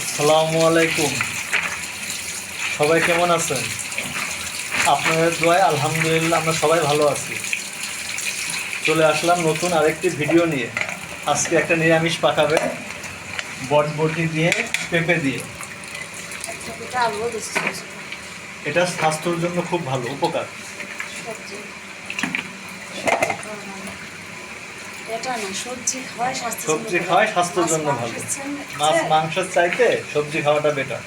আসসালামু আলাইকুম। সবাই কেমন আছেন? আপনাদের দোয়ায় আলহামদুলিল্লাহ আমরা সবাই ভালো আছি। চলে আসলাম নতুন আরেকটি ভিডিও নিয়ে। আজকে একটা নিরামিষ পাঠাবে বটবটি দিয়ে, পেঁপে দিয়ে। এটা স্বাস্থ্যের জন্য খুব ভালো, উপকার। এটা না সবজি খাওয়াই স্বাস্থ্য সবজি খাওয়াই স্বাস্থ্যের জন্য ভালো। মাছ মাংসের চাইতে সবজি খাওয়াটা বেটার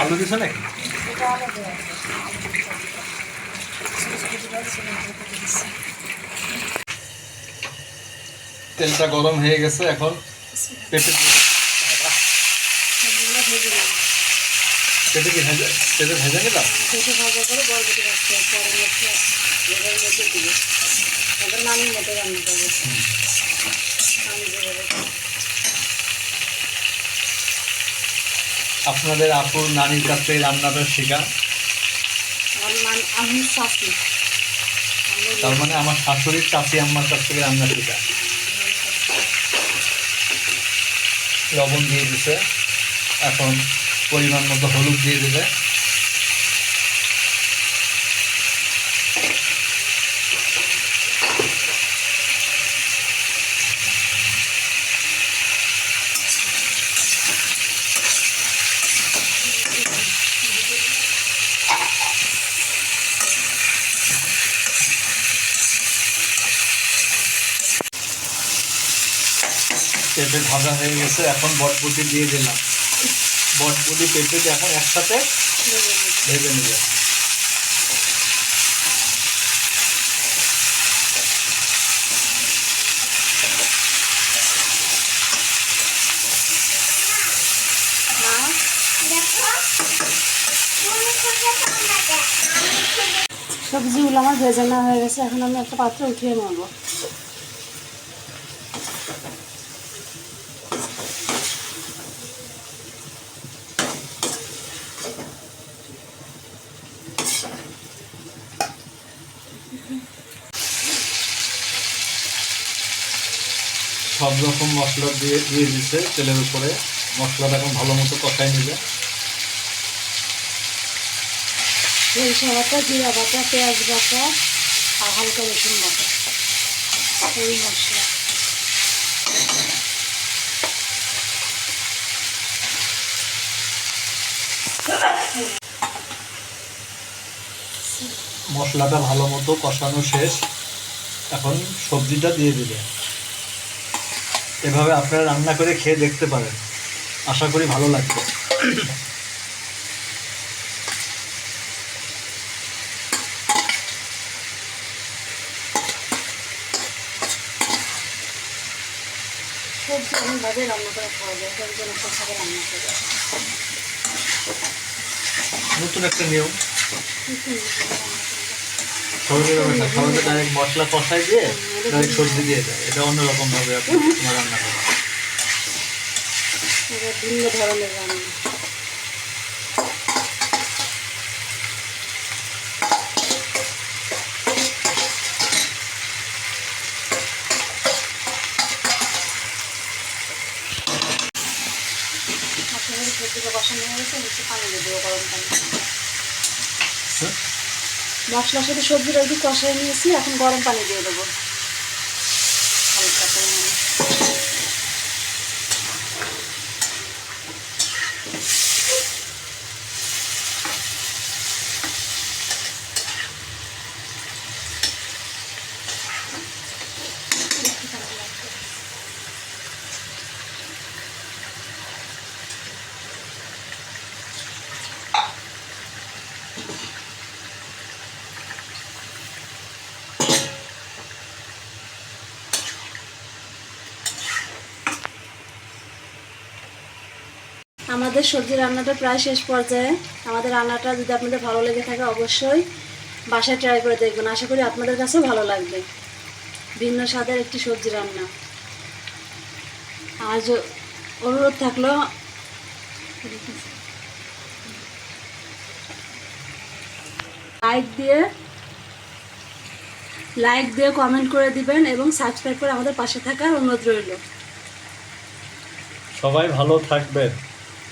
আলু দিছে নাকি? এটা তেলটা গরম হয়ে গেছে এখন পেঁপে পেঁপে কি ভেজে পেঁপে ভেজে নিলাম ভেজে ভাজা করে বরবটি রাখতে পরে মধ্যে এবার মধ্যে দিবে তারপর নামের মতো রান্না করব। আমি যেভাবে করি। আপনাদের আপুর নানির কাছ থেকে রান্নাটা শেখা। আমি তার মানে আমার শাশুড়ির চাচি আমার কাছ থেকে রান্না শেখা। লবণ দিয়ে দিছে। এখন পরিমাণ মতো হলুদ দিয়ে দেবে। পেঁপে ভাজা হয়ে গেছে, এখন বটবটি দিয়ে দিলাম বটবটি, পেঁপে এখন একসাথে ভেজে নেব। সবজিগুলো আমার ভেজে নেওয়া হয়ে গেছে, এখন আমি একটা পাত্রে উঠিয়ে নেব সব রকম মশলা দিয়ে দিয়ে দিছে তেলের উপরে। মশলাটা এখন ভালো মতো কষাই নেবে। সরিষা বাটা জিরা বাটা পেঁয়াজ বাটা আর হালকা রসুন বাটা। এই মশলা। মশলাটা ভালো মতো কষানো শেষ। এখন সবজিটা দিয়ে দিবে। এভাবে আপনারা রান্না করে খেয়ে দেখতে পারেন। আশা করি ভালো লাগবে। সবজি রান্না করে খাওয়া যায় তার জন্য রান্না করে নতুন একটা নিয়ম। না সহজে ডাইরেক্ট মশলা কষাই দিয়ে ডাইরেক্ট সবজি দিয়ে দেয়। এটা অন্যরকম ভাবে আপনি তোমার রান্না এটা ভিন্ন ধরনের রান্না। বসানো হয়ে গেছে নিচে পানি দিয়ে দেবো গরম পানি? মশলার সাথে সবজিটা একটু কষাই নিয়েছি এখন গরম পানি দিয়ে দেবো হালকা পরিমাণে আমাদের সবজি রান্নাটা প্রায় শেষ পর্যায়ে। আমাদের রান্নাটা যদি আপনাদের ভালো লেগে থাকে অবশ্যই বাসায় ট্রাই করে দেখবেন। আশা করি আপনাদের কাছেও ভালো লাগবে। ভিন্ন স্বাদের একটি সবজি রান্না। আর অনুরোধ থাকল লাইক দিয়ে লাইক দিয়ে কমেন্ট করে দিবেন এবং সাবস্ক্রাইব করে আমাদের পাশে থাকার অনুরোধ রইল। সবাই ভালো থাকবেন।